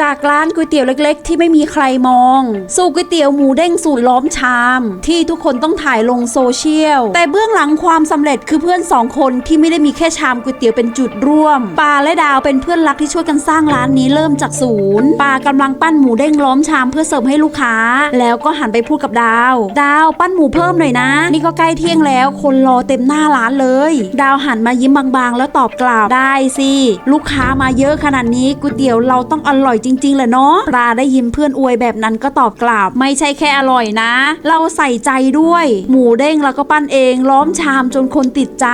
จากร้านก๋วยเตี๋ยวเล็กๆ ที่ไม่มีใครมอง สู่ก๋วยเตี๋ยวหมูเด้งสูตรล้อมชาม ที่ทุกคนต้องถ่ายลงโซเชียล แต่เบื้องหลังความสำเร็จคือเพื่อนสองคนที่ไม่ได้มีแค่ชามก๋วยเตี๋ยวเป็นจุดร่วมปาและดาวเป็นเพื่อนรักที่ช่วยกันสร้างร้านนี้เริ่มจากศูนย์ปากำลังปั้นหมูเด้งล้อมชามเพื่อเสิร์ฟให้ลูกค้า แล้วก็หันไปพูดกับดาว ดาวปั้นหมูเพิ่มหน่อยนะ นี่ก็ใกล้เที่ยงแล้ว คนรอเต็มหน้าร้านเลย ดาวหันมายิ้มบางๆ แล้วตอบกลับได้สิลูกค้ามาเยอะขนาดนี้ก๋วยเตี๋ยวเราต้องอร่อยจริง ๆแหละเนาะปลาได้ยินเพื่อนอวยแบบนั้นก็ตอบกลับ ไม่ใช่แค่อร่อยนะ เราใส่ใจด้วย หมูเด้งเราก็ปั้นเองล้อมชามจนคนติดใจ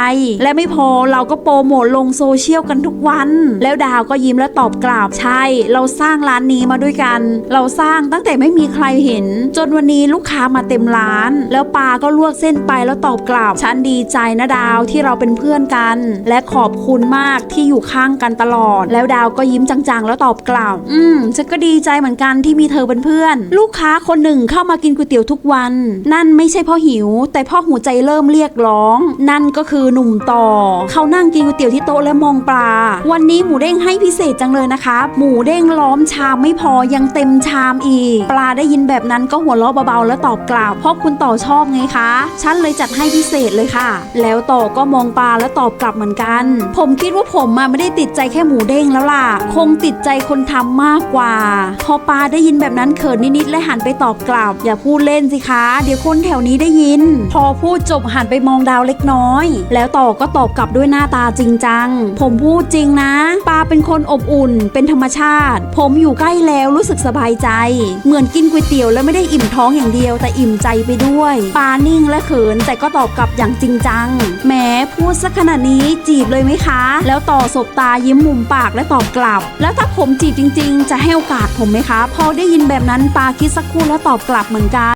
และไม่พอเราก็โปรโมทลงโซเชียลกันทุกวัน แล้วดาวก็ยิ้มและตอบกลับใช่ เราสร้างร้านนี้มาด้วยกัน เราสร้างตั้งแต่ไม่มีใครเห็น จนวันนี้ลูกค้ามาเต็มร้าน แล้วปลาก็ลวกเส้นไปแล้วตอบกลับฉันดีใจนะดาวที่เราเป็นเพื่อนกัน และขอบคุณมากที่อยู่ข้างกันตลอด แล้วดาวก็ยิ้มจังๆ แล้วตอบกลับอืมฉันก็ดีใจเหมือนกันที่มีเธอเป็นเพื่อน ลูกค้าคนหนึ่งเข้ามากินก๋วยเตี๋ยวทุกวัน นั่นไม่ใช่เพ่อหิว แต่พ่อหัวใจเริ่มเรียกร้อง นั่นก็คือหนุ่มต่อ เขานั่งกินก๋วยเตี๋ยวที่โต๊ะและมองปลา วันนี้หมูเด้งให้พิเศษจังเลยนะครับหมูเด้งล้อมชามไม่พอยังเต็มชามอีก ปลาได้ยินแบบนั้นก็หัวเราะเบาๆแล้วตอบกลับเพราะคุณต่อชอบไงคะ ฉันเลยจัดให้พิเศษเลยค่ะ แล้วต่อก็มองปลาแล้วตอบกลับเหมือนกัน ผมคิดว่าผมมาไม่ได้ติดใจแค่หมูเด้งแล้วล่ะ คงติดใจคนทำมากกว่า พอปลาได้ยินแบบนั้นเขินนิดๆและหันไปตอบกลับ อย่าพูดเล่นสิคะ เดี๋ยวคนแถวนี้ได้ยิน พอพูดจบหันไปมองดาวเล็กน้อย แล้วต่อก็ตอบกลับด้วยหน้าตาจริงจัง ผมพูดจริงนะ ปาเป็นคนอบอุ่น เป็นธรรมชาติ ผมอยู่ใกล้แล้วรู้สึกสบายใจ เหมือนกินก๋วยเตี๋ยวแล้วไม่ได้อิ่มท้องอย่างเดียว แต่อิ่มใจไปด้วย ปานิ่งและเขินแต่ก็ตอบกลับอย่างจริงจังแหมพูดสักขนาดนี้จีบเลยไหมคะ แล้วต่อสบตายิ้มมุมปากและตอบกลับ แล้วถ้าผมจีบจริงจะให้โอกาสผมไหมคะ พอได้ยินแบบนั้นปาคิดสักครู่แล้วตอบกลับเหมือนกัน